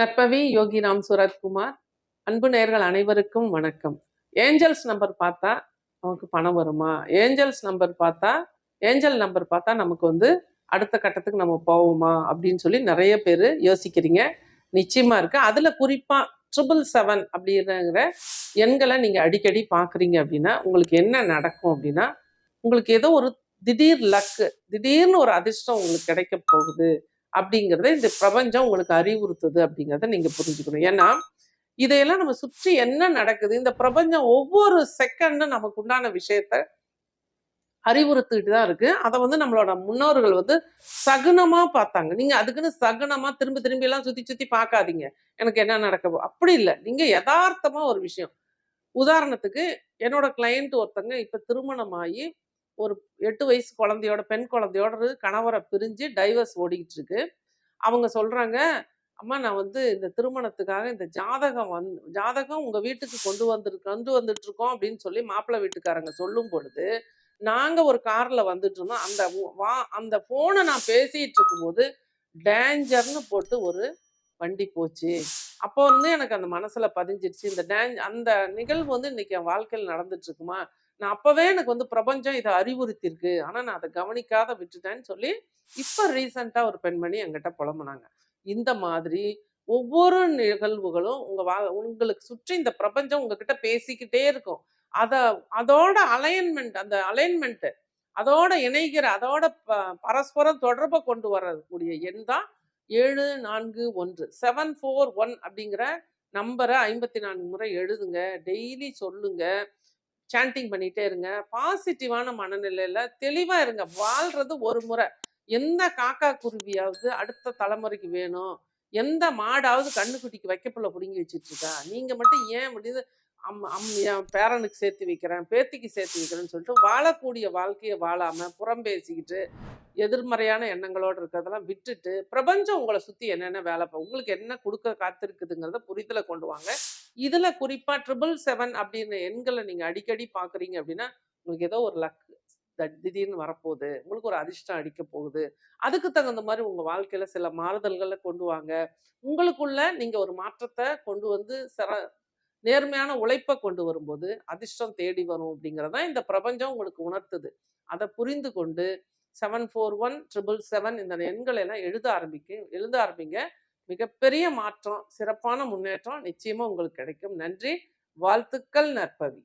நற்பவி யோகி யோகிராம் சூரத்குமார். அன்பு நேர்கள் அனைவருக்கும் வணக்கம். ஏஞ்சல்ஸ் நம்பர் பார்த்தா நமக்கு பணம் வருமா? ஏஞ்சல்ஸ் நம்பர் பார்த்தா ஏஞ்சல் நம்பர் பார்த்தா நமக்கு வந்து அடுத்த கட்டத்துக்கு நம்ம போவோமா? அப்படின்னு சொல்லி நிறைய பேர் யோசிக்கிறீங்க. நிச்சயமா இருக்கு. அதுல குறிப்பா ட்ரிபிள் செவன் அப்படிங்கிற எண்களை நீங்க அடிக்கடி பாக்குறீங்க அப்படின்னா உங்களுக்கு என்ன நடக்கும் அப்படின்னா உங்களுக்கு ஏதோ ஒரு திடீர் லக்கு திடீர்னு ஒரு அதிர்ஷ்டம் உங்களுக்கு கிடைக்க போகுது. அப்படிங்கிறத இந்த பிரபஞ்சம் உங்களுக்கு அறிவுறுத்துது அப்படிங்கிறத நீங்க புரிஞ்சுக்கணும். ஏன்னா இதையெல்லாம் நம்ம சுற்றி என்ன நடக்குது? இந்த பிரபஞ்சம் ஒவ்வொரு செகண்டும் நமக்கு உண்டான விஷயத்த அறிவுறுத்திட்டு தான் இருக்கு. அதை வந்து நம்மளோட முன்னோர்கள் வந்து சகுனமா பார்த்தாங்க. நீங்க அதுக்குன்னு சகுனமா திரும்ப திரும்பி எல்லாம் சுத்தி சுத்தி பார்க்காதீங்க. எனக்கு என்ன நடக்க அப்படி இல்லை. நீங்க யதார்த்தமா ஒரு விஷயம். உதாரணத்துக்கு என்னோட கிளையண்ட் ஒருத்தங்க இப்ப திருமணமாகி ஒரு எட்டு வயசு குழந்தையோட பெண் குழந்தையோட கணவரை பிரிஞ்சு டைவர்ஸ் ஓடிக்கிட்டு இருக்கு அவங்க சொல்றாங்க அம்மா நான் வந்து இந்த திருமணத்துக்காக இந்த ஜாதகம் வந் ஜாதகம் உங்க வீட்டுக்கு கொண்டு வந்துரு கொண்டு வந்துட்டு இருக்கோம் அப்படின்னு சொல்லி மாப்பிள்ளை வீட்டுக்காரங்க சொல்லும் பொழுது நாங்க ஒரு கார்ல வந்துட்டு இருந்தோம் அந்த வா அந்த போனை நான் பேசிட்டு இருக்கும்போது டேஞ்சர்னு போட்டு ஒரு வண்டி போச்சு. அப்போ வந்து எனக்கு அந்த மனசுல பதிஞ்சிருச்சு இந்த டேஞ்ச் அந்த நிகழ்வு வந்து இன்னைக்கு என் வாழ்க்கையில் நடந்துட்டு இருக்குமா நான் அப்போவே எனக்கு வந்து பிரபஞ்சம் இதை அறிவுறுத்திருக்கு ஆனால் நான் அதை கவனிக்காத விட்டுட்டேன்னு சொல்லி இப்போ ரீசண்டாக ஒரு பெண்மணி என்கிட்ட புலம்புனாங்க. இந்த மாதிரி ஒவ்வொரு நிகழ்வுகளும் உங்கள் வா உங்களுக்கு சுற்றி இந்த பிரபஞ்சம் உங்ககிட்ட பேசிக்கிட்டே இருக்கும். அதை அதோட அலைன்மெண்ட் அந்த அலைன்மெண்ட்டு அதோட இணைகிற அதோட ப பரஸ்பரம் தொடர்பை கொண்டு வரக்கூடிய எண் தான் ஏழு நான்கு ஒன்று. செவன் ஃபோர் ஒன் அப்படிங்கிற நம்பரை ஐம்பத்தி நான்கு முறை எழுதுங்க. டெய்லி சொல்லுங்க. சாண்டிங் பண்ணிட்டே இருங்க. பாசிட்டிவான மனநிலையில் தெளிவாக இருங்க. வாழ்றது ஒரு முறை. எந்த காக்கா குருவியாவது அடுத்த தலைமுறைக்கு வேணும். எந்த மாடாவது கண்ணுக்குட்டிக்கு வைக்கப்புள்ள பிடுங்கி வச்சுட்டு இருக்கா நீங்கள் மட்டும் ஏன் முடியுது அம் அம் என் பேரனுக்கு சேர்த்து வைக்கிறேன் பேத்திக்கு சேர்த்து வைக்கிறேன்னு சொல்லிட்டு வாழக்கூடிய வாழ்க்கையை வாழாமல் புறம் பேசிக்கிட்டு எதிர்மறையான எண்ணங்களோடு இருக்கிறதெல்லாம் விட்டுட்டு பிரபஞ்சம் உங்களை சுற்றி என்னென்ன வேலை உங்களுக்கு என்ன கொடுக்க காத்திருக்குதுங்கிறத புரிதலை கொண்டு வாங்க. இதில் குறிப்பாக ட்ரிபிள் செவன் அப்படின்னு எண்களை நீங்கள் அடிக்கடி பார்க்குறீங்க அப்படின்னா உங்களுக்கு ஏதோ ஒரு லக் திடீர்னு வரப்போகுது. உங்களுக்கு ஒரு அதிர்ஷ்டம் அடிக்க போகுது. அதுக்கு தகுந்த மாதிரி உங்கள் வாழ்க்கையில் சில மாறுதல்களை கொண்டு வாங்க. உங்களுக்குள்ள நீங்கள் ஒரு மாற்றத்தை கொண்டு வந்து சிற நேர்மையான உழைப்பை கொண்டு வரும்போது அதிர்ஷ்டம் தேடி வரும் அப்படிங்கிறதான் இந்த பிரபஞ்சம் உங்களுக்கு உணர்த்துது. அதை புரிந்து கொண்டு seven four one triple seven இந்த எண்களை எல்லாம் எழுத ஆரம்பிக்க எழுத ஆரம்பிங்க. மிகப்பெரிய மாற்றம் சிறப்பான முன்னேற்றம் நிச்சயமா உங்களுக்கு கிடைக்கும். நன்றி. வாழ்த்துக்கள் நற்பவி.